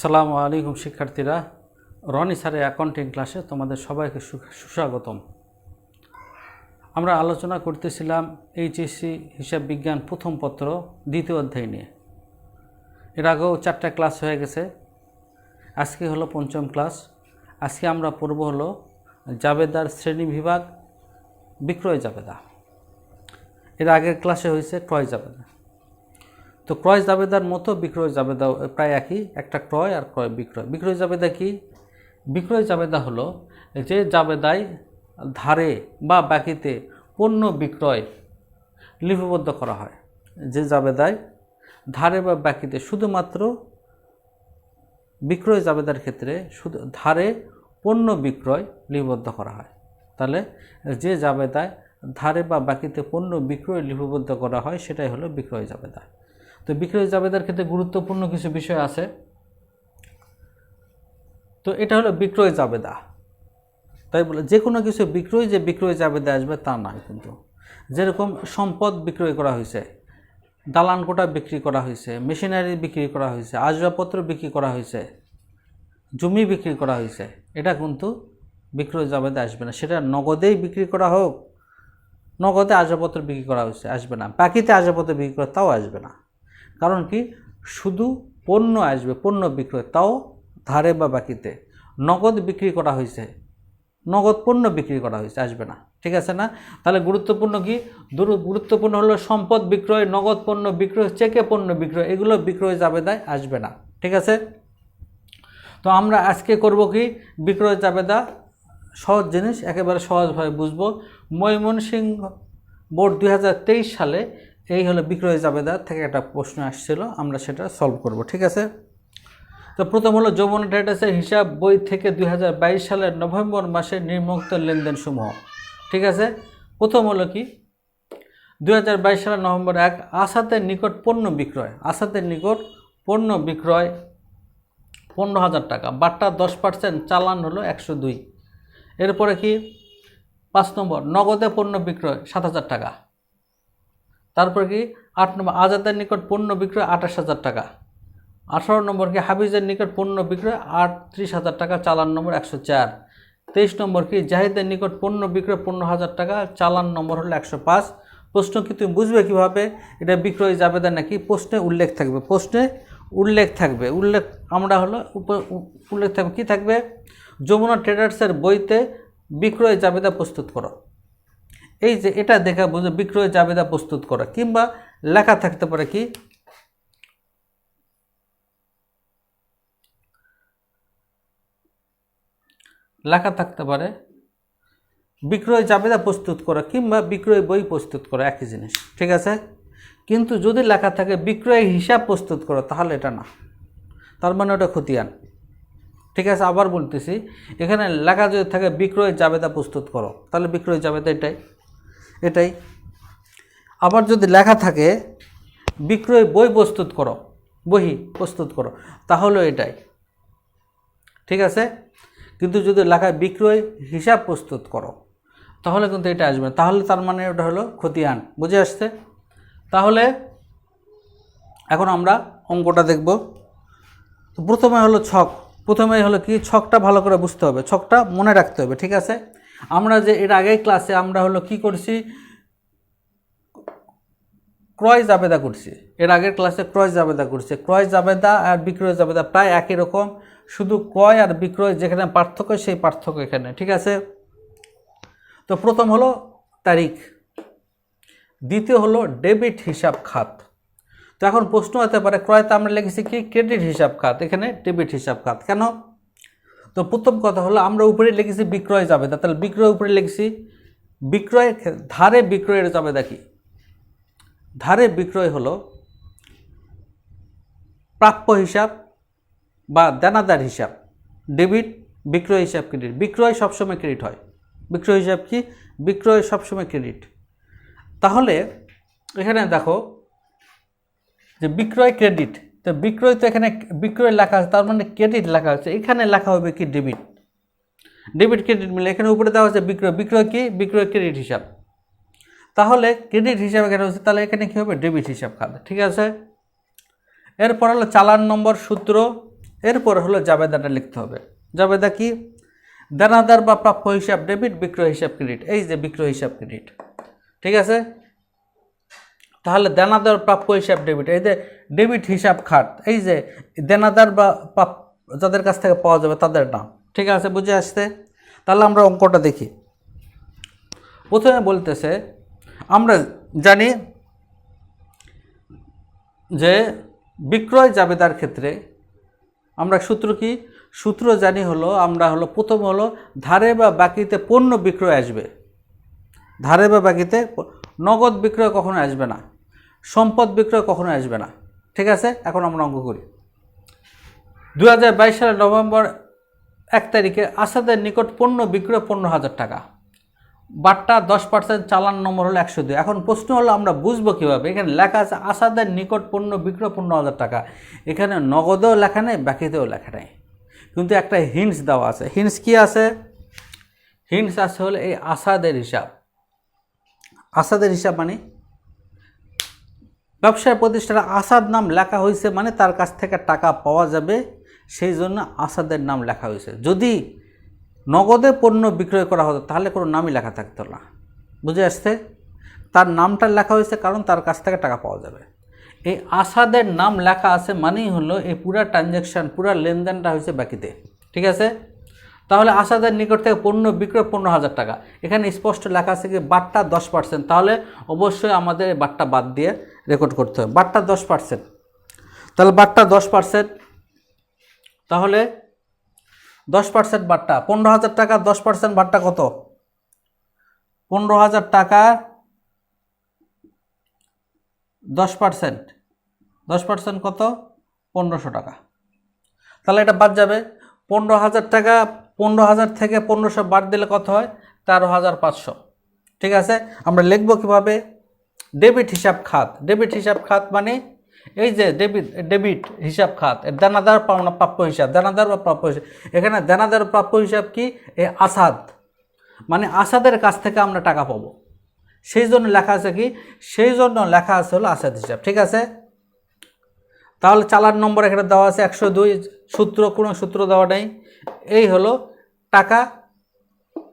আসসালামু আলাইকুম, শিক্ষার্থীরা। রনি স্যারের অ্যাকাউন্টিং ক্লাসে তোমাদের সবাইকে সুস্বাগতম। আমরা আলোচনা করতেছিলাম এইচএসসি হিসাব বিজ্ঞান প্রথম পত্র দ্বিতীয় অধ্যায় নিয়ে। এর আগেও চারটা ক্লাস হয়ে গেছে। আজকে হলো পঞ্চম ক্লাস আজকে আমরা পড়ব হলো জাবেদার শ্রেণি বিভাগ, বিক্রয় জাবেদা। এর আগের ক্লাসে হয়েছে ক্রয় জাবেদা। তো ক্রয় জাবেদার মতো বিক্রয় জাবেদা প্রায় একই, একটা ক্রয় আর ক্রয় বিক্রয়। বিক্রয় জাবেদা কি? বিক্রয় জাবেদা হলো যে জাবেদায় ধারে বা বাকিতে পণ্য বিক্রয় লিপিবদ্ধ করা হয়। যে জাবেদায় ধারে বা বাকিতে শুধুমাত্র বিক্রয় জাবেদার ক্ষেত্রে শুধু ধারে পণ্য বিক্রয় লিপিবদ্ধ করা হয়। তাহলে যে জাবেদায় ধারে বা বাকিতে পণ্য বিক্রয় লিপিবদ্ধ করা হয়, সেটাই হলো বিক্রয় জাবেদা। তো বিক্রয় জাবেদার ক্ষেত্রে গুরুত্বপূর্ণ কিছু বিষয় আছে। তো এটা হলো বিক্রয় জাবেদা। তাই বলে যে কোনো কিছু বিক্রয় যে বিক্রয় জাবেদা আসবে তা নয় কিন্তু। যেরকম সম্পদ বিক্রয় করা হয়েছে, দালান কোটা বিক্রি করা হয়েছে, মেশিনারি বিক্রি করা হয়েছে, আসবাবপত্র বিক্রি করা হয়েছে, জমি বিক্রি করা হয়েছে, এটা কিন্তু বিক্রয় জাবেদা আসবে না। সেটা নগদেই বিক্রি করা হোক, নগদে আসবাবপত্র বিক্রি করা হয়েছে, আসবে না। বাকিতে আসবাবপত্র বিক্রি করা তাও আসবে না। কারণ কি? শুধু পণ্য আসবে, পণ্য বিক্রয়, তাও ধারে বা বাকিতে। নগদ বিক্রি করা হয়েছে নগদ পণ্য বিক্রি করা হয়েছে আসবে না। ঠিক আছে না? তাহলে গুরুত্বপূর্ণ কি? গুরুত্বপূর্ণ হলো সম্পদ বিক্রয়, নগদ পণ্য বিক্রয়, চেকে পণ্য বিক্রয়, এগুলো বিক্রয় জাবেদায় আসবে না। ঠিক আছে? তো আমরা আজকে করব কি? বিক্রয় জাবেদা, সহজ জিনিস, একেবারে সহজভাবে বুঝব। ময়মনসিংহ বোর্ড দু হাজার তেইশ সালে এই হলো বিক্রয় জাবেদা থেকে একটা প্রশ্ন আসছিল, আমরা সেটা সলভ করব, ঠিক আছে? তো প্রথম হলো যৌবন ট্রেডার্সের হিসাব, বই থেকে দুই হাজার বাইশ সালের নভেম্বর মাসে নির্মুক্ত লেনদেন সমূহ ঠিক আছে? প্রথম হলো কি? দু হাজার বাইশ সালের নভেম্বর এক আসাতের নিকট পণ্য বিক্রয় আসাতের নিকট পণ্য বিক্রয় পনেরো হাজার টাকা, বাট্টা দশ পার্সেন্ট চালান হলো একশো দুই। এরপরে কি? পাঁচ নম্বর, নগদে পণ্য বিক্রয় সাত হাজার টাকা। তারপরে কি? আট নম্বর, আজাদের নিকট পণ্য বিক্রয় আঠাশ হাজার টাকা। আঠারো নম্বর কি? হাফিজের নিকট পণ্য বিক্রয় আটত্রিশ হাজার টাকা, চালান নম্বর একশো চার। তেইশ নম্বর কি? জাহিদের নিকট পণ্য বিক্রয় পনেরো হাজার টাকা, চালান নম্বর হলো একশো পাঁচ। প্রশ্ন কি? তুমি বুঝবে কীভাবে? এটা বিক্রয় জাবেদা নাকি? প্রশ্নে উল্লেখ থাকবে, প্রশ্নে উল্লেখ থাকবে। উল্লেখ, আমরা হলো উল্লেখ থাকবে। কী থাকবে? যমুনা ট্রেডার্সের বইতে বিক্রয় জাবেদা প্রস্তুত করো। এই যে এটা দেখা বুঝে বিক্রয় জাবেদা প্রস্তুত করা, কিংবা লেখা থাকতে পারে কি? লেখা থাকতে পারে বিক্রয় জাবেদা প্রস্তুত করা, কিংবা বিক্রয় বই প্রস্তুত করা, একই জিনিস, ঠিক আছে? কিন্তু যদি লেখা থাকে বিক্রয় হিসাব প্রস্তুত করো, তাহলে এটা না। তার মানে ওটা খতিয়ান। ঠিক আছে, আবার বলতেছি, এখানে লেখা যদি থাকে বিক্রয় জাবেদা প্রস্তুত করো, তাহলে বিক্রয় জাবেদা এটাই। এটাই। আবার যদি লেখা থাকে, বিক্রয় বই প্রস্তুত করো, বহি প্রস্তুত করো তাহলে এটাই। ঠিক আছে? কিন্তু যদি লেখায় বিক্রয় হিসাব প্রস্তুত করো, তাহলে কিন্তু এটা আসবে। তাহলে তার মানে ওটা হলো খতিয়ান। বুঝে আসছে? তাহলে এখন আমরা অঙ্কটা দেখব। তো প্রথমে হলো ছক। প্রথমে হলো কি? ছকটা ভালো করে বুঝতে হবে। ছকটা মনে রাখতে হবে, ঠিক আছে? আমরা যে এর আগের ক্লাসে আমরা হলো কি করছি? ক্রয় জাবেদা করছি। এর আগের ক্লাসে ক্রয় জাবেদা করছে। ক্রয় জাবেদা আর বিক্রয় জাবেদা প্রায় একই রকম। শুধু ক্রয় আর বিক্রয় যেখানে পার্থক্য সেই পার্থক্য এখানে, ঠিক আছে? তো প্রথম হলো তারিখ। দ্বিতীয় হলো ডেবিট হিসাব খাত। তো এখন প্রশ্ন হতে পারে ক্রয়তে আমরা লিখেছি কি? ক্রেডিট হিসাব খাত। এখানে ডেবিট হিসাব খাত। কেন? তো প্রথম কথা হলো, আমরা উপরে লিখেছি বিক্রয় জাবেদা। তাহলে বিক্রয় উপরে লিখেছি বিক্রয় ধারে বিক্রয়ের জাবেদা দেখি ধারে বিক্রয় হলো প্রাপ্য হিসাব বা দেনাদার হিসাব। ডেবিট, বিক্রয় হিসাব, ক্রেডিট। বিক্রয় সবসময় ক্রেডিট হয়। বিক্রয় হিসাব কি? বিক্রয় সবসময় ক্রেডিট। তাহলে এখানে দেখো যে বিক্রয় ক্রেডিট তো বিক্রয় তো এখানে বিক্রয় লেখা আছে, তার মানে ক্রেডিট লেখা আছে। এখানে লেখা হবে কি ডেবিট ডেবিট ক্রেডিট মিলে এখানে উপরে দেওয়া হচ্ছে বিক্রয়। বিক্রয় কি? বিক্রয় ক্রেডিট হিসাব। তাহলে ক্রেডিট হিসাবে এখানে হচ্ছে, তাহলে এখানে কী হবে? ডেবিট হিসাব খাতে, ঠিক আছে? এরপর হলো চালান নম্বর সূত্র, এরপর হলো জাবেদাটা লিখতে হবে। জাবেদা কি? দানাদার বা প্রাপ্য হিসাব ডেবিট বিক্রয় হিসাব ক্রেডিট এই যে বিক্রয় হিসাব ক্রেডিট ঠিক আছে? তাহলে দেনাদার প্রাপ্য হিসাব ডেবিট এই যে ডেবিট হিসাব খাত এই যে দেনাদার বা প্রাপ যাদের কাছ থেকে পাওয়া যাবে তাদের নাম, ঠিক আছে, বুঝে আসতে তাহলে আমরা অঙ্কটা দেখি। প্রথমে বলতেছে, আমরা জানি যে বিক্রয় জাবেদার ক্ষেত্রে আমরা সূত্র কি? সূত্র জানি হলো, আমরা হলো প্রথম হলো ধারে বা বাকিতে পণ্য বিক্রয় আসবে। ধারে বা বাকিতে নগদ বিক্রয় কখনো আসবে না, সম্পদ বিক্রয় কখনো আসবে না। ঠিক আছে? এখন আমরা অঙ্ক করি। দু হাজার বাইশ সালের নভেম্বর এক তারিখে আসাদের নিকট পণ্য বিক্রয় পনেরো হাজার টাকা। বাট্টা দশ পার্সেন্ট চালান নম্বর হলো একশো দুই। এখন প্রশ্ন হলো, আমরা বুঝব কীভাবে? এখানে লেখা আছে, আসাদের নিকট পণ্য বিক্রয় পনেরো হাজার টাকা। এখানে নগদেও লেখা নেই, বাকিতেও লেখা নেই। কিন্তু একটা হিন্টস দেওয়া আছে। হিন্টস কি আছে? হিন্টস আছে হলো এই আসাদের হিসাব। আসাদের হিসাব মানে? ব্যবসায় প্রতিষ্ঠানে আসাদ নাম লেখা হয়েছে মানে তার কাছ থেকে টাকা পাওয়া যাবে, সেই জন্য আসাদের নাম লেখা হয়েছে। যদি নগদে পণ্য বিক্রয় করা হতো, তাহলে কোনো নামই লেখা থাকতো না। বুঝে আসছে? তার নামটা লেখা হয়েছে কারণ তার কাছ থেকে টাকা পাওয়া যাবে। এই আসাদের নাম লেখা আছে মানেই হলো এই পুরা ট্রানজ্যাকশান পুরা লেনদেনটা হয়েছে বাকিতে। ঠিক আছে? তাহলে আসাদের নিকট থেকে পণ্য বিক্রয় পনেরো হাজার টাকা। এখানে স্পষ্ট লেখা আছে কি বাট্টা দশ পার্সেন্ট তাহলে অবশ্যই আমাদের বাট্টা বাদ দিয়ে রেকর্ড করতে হবে। বাট্টা দশ পার্সেন্ট তাহলে বাট্টা দশ পার্সেন্ট তাহলে দশ পার্সেন্ট বাট্টা পনেরো হাজার টাকা দশ পার্সেন্ট বাট্টা কত? পনেরো হাজার টাকা দশ পার্সেন্ট দশ পার্সেন্ট কত? পনেরোশো টাকা। তাহলে এটা বাদ যাবে। পনেরো হাজার টাকা পনেরো হাজার থেকে পনেরোশো বাদ দিলে কত হয়? তেরো হাজার পাঁচশো। ঠিক আছে? আমরা লিখব কীভাবে? ডেবিট হিসাব খাত। ডেবিট হিসাব খাত মানে এই যে ডেবিট ডেবিট হিসাব খাত। দানাদার পাওনা, প্রাপ্য হিসাব। দানাদার বা প্রাপ্য হিসাব। এখানে দানাদার, প্রাপ্য হিসাব কি? এ আসাদ। মানে আসাদের কাছ থেকে আমরা টাকা পাবো। সেই জন্য লেখা আছে কি? সেই জন্য লেখা আছে হলো আসাদ হিসাব। ঠিক আছে? তাহলে চালান নম্বর এখানে দেওয়া আছে একশো দুই। সূত্র, কোনো সূত্র দেওয়া নেই। এই হলো টাকা।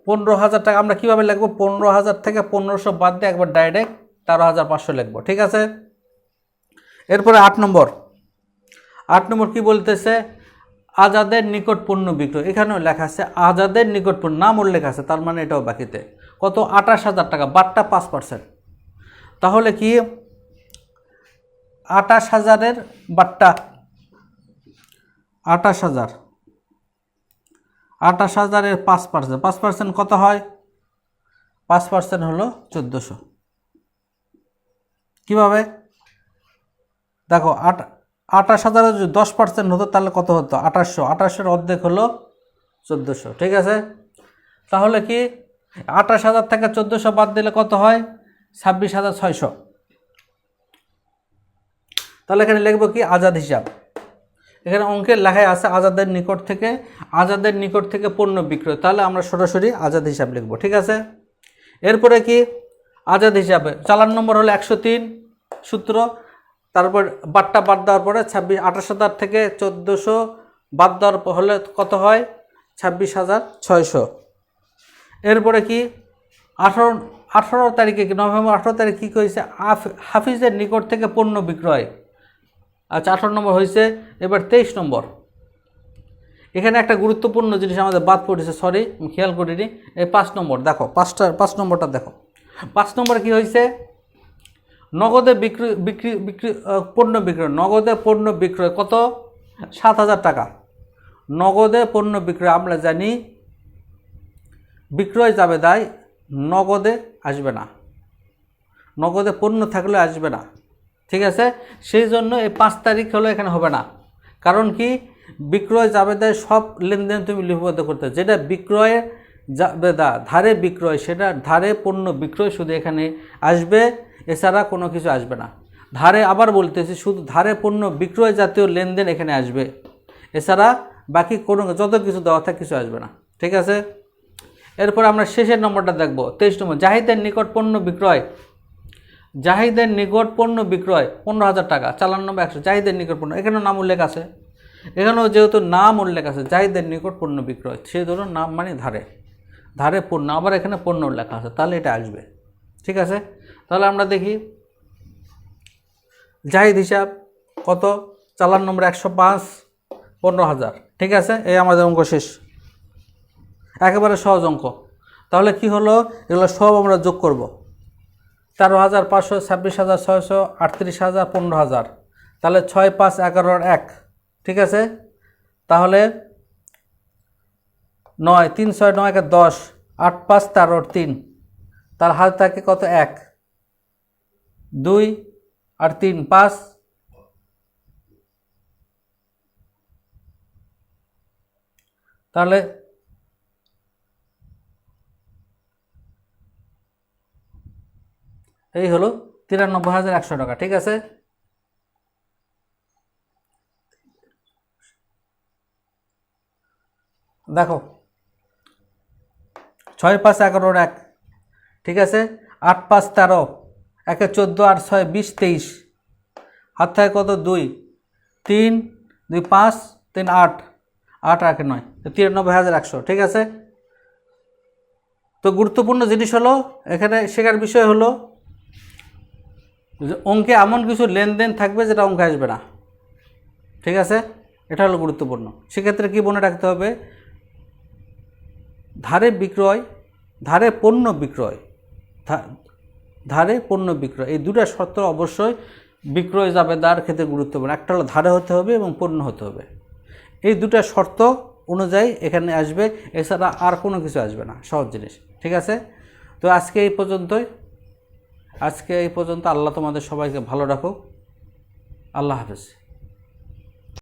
পনেরো হাজার টাকা, আমরা কীভাবে লিখব? পনেরো হাজার থেকে পনেরোশো বাদ দিয়ে একবার ডাইরেক্ট তেরো হাজার পাঁচশো লিখব, ঠিক আছে? এরপরে আট নম্বর। আট নম্বর কি বলতেছে? আজাদের নিকট পণ্য বিক্রয়। এখানেও লেখা আছে, আজাদের নিকট পণ্য, নাম উল্লেখ আছে, তার মানে এটাও বাকিতে। কত? আঠাশ হাজার টাকা বাট্টা পাঁচ পার্সেন্ট তাহলে কি? আঠাশ হাজারের বাট্টা আঠাশ হাজার। আঠাশ হাজারের পাঁচ পার্সেন্ট পাঁচ পার্সেন্ট কত হয়? পাঁচ পার্সেন্ট হলো চোদ্দোশো। কীভাবে? দেখো, আট আঠাশ হাজারের যদি দশ পার্সেন্ট হতো, তাহলে কত হতো? আঠাশশো। আঠাশশোর অর্ধেক হলো চোদ্দোশো। ঠিক আছে? তাহলে কি? আঠাশ হাজার থেকে চোদ্দোশো বাদ দিলে কত হয়? ছাব্বিশ হাজার ছয়শো। তাহলে এখানে লিখব কি? আজাদ হিসাব। এখানে অঙ্কের লেখায় আছে আজাদের নিকট থেকে, আজাদের নিকট থেকে পণ্য বিক্রয়। তাহলে আমরা সরাসরি আজাদ হিসাব লিখব, ঠিক আছে? এরপরে কি? আজাদ হিসাবে, চালান নম্বর হলো একশো তিন, সূত্র। তারপর বাট্টা বাদ দেওয়ার পরে ছাব্বিশ, আঠাশ হাজার থেকে চোদ্দোশো বাদ দেওয়ার হলে কত হয়? ছাব্বিশ হাজার ছয়শো। এরপরে কি? আঠারো আঠারো তারিখে কি, নভেম্বর আঠারো তারিখে কী হয়েছে? হাফিজের নিকট থেকে পণ্য বিক্রয়। আচ্ছা আঠারো নম্বর হয়েছে, এবার তেইশ নম্বর। এখানে একটা গুরুত্বপূর্ণ জিনিস আমাদের বাদ পড়েছে সরি খেয়াল করিনি। এই পাঁচ নম্বর, দেখো, পাঁচটা, পাঁচ নম্বরটা দেখো। পাঁচ নম্বরে কি হয়েছে? নগদে বিক্রি বিক্রি বিক্রি পণ্য বিক্রয়, নগদে পণ্য বিক্রয় কত? সাত হাজার টাকা। নগদে পণ্য বিক্রয়, আমরা জানি বিক্রয় যাবে দায় নগদে আসবে না। নগদে পণ্য থাকলে আসবে না। ঠিক আছে? সেই জন্য এই পাঁচ তারিখ হলো এখানে হবে না। কারণ কি? বিক্রয় জাবেদায় সব লেনদেন তুমি লিপিবদ্ধ করতে। যেটা বিক্রয়ের জাবেদা, ধারে বিক্রয়, সেটা ধারে পণ্য বিক্রয় শুধু এখানে আসবে, এছাড়া কোনো কিছু আসবে না। ধারে আবার বলতেছি, শুধু ধারে পণ্য বিক্রয় জাতীয় লেনদেন এখানে আসবে। এছাড়া বাকি কোনো যত কিছু দেওয়া থাকে কিছু আসবে না। ঠিক আছে? এরপর আমরা শেষের নম্বরটা দেখব। তেইশ নম্বর, জাহিদের নিকট পণ্য বিক্রয়। জাহিদের নিকট পণ্য বিক্রয় পনেরো হাজার টাকা, চালান নম্বর একশো। জাহিদের নিকট পণ্য, এখানেও নাম উল্লেখ আছে। এখানেও যেহেতু নাম উল্লেখ আছে, জাহিদের নিকট পণ্য বিক্রয়, সে ধরুন নাম মানে ধারে। ধারে পণ্য, আবার এখানে পণ্য উল্লেখ আছে, তাহলে এটা আসবে। ঠিক আছে? তাহলে আমরা দেখি, জাহিদ হিসাব কত? চালান নম্বর একশো পাঁচ, পনেরো হাজার। ঠিক আছে? এই আমাদের অঙ্ক শেষ। একেবারে সহজ অঙ্ক। তাহলে কি হলো? এগুলো সব আমরা যোগ করব। তেরো হাজার পাঁচশো, ছাব্বিশ হাজার ছয়শো, আটত্রিশ হাজার, পনেরো হাজার। তাহলে ছয় পাঁচ এগারোর এক। ঠিক আছে? তাহলে নয়, তিন ছয় নয় একে দশ, আট পাঁচ তেরোর তিন। তার হাত থাকে কত? এক। দুই আর তিন, পাঁচ। তাহলে এই হলো তিরানব্বই হাজার একশো টাকা, ঠিক আছে? দেখো, ছয় পাঁচ এগারোর এক, ঠিক আছে? আট পাঁচ তেরো, একে চোদ্দ আট ছয় বিশ তেইশ, হাত থাকে কত? দুই, তিন, দুই পাঁচ, তিন আট আট একে নয় তিরানব্বই হাজার একশো, ঠিক আছে? তো গুরুত্বপূর্ণ জিনিস হলো, এখানে শেখার বিষয় হলো অঙ্কে এমন কিছু লেনদেন থাকবে যেটা অঙ্কে আসবে না। ঠিক আছে? এটা হলো গুরুত্বপূর্ণ। সেক্ষেত্রে কি মনে রাখতে হবে? ধারে বিক্রয়, ধারে পণ্য বিক্রয় ধারে পণ্য বিক্রয়, এই দুটা শর্ত অবশ্যই বিক্রয় যাবে জাবেদার ক্ষেত্রে গুরুত্বপূর্ণ। একটা হলো ধারে হতে হবে এবং পণ্য হতে হবে। এই দুটা শর্ত অনুযায়ী এখানে আসবে, এছাড়া আর কোনো কিছু আসবে না, সহজ জিনিস। ঠিক আছে? তো আজকে এই পর্যন্তই। আজকে এই পর্যন্ত আল্লাহ তোমাদের সবাইকে ভালো রাখো আল্লাহ হাফেজ।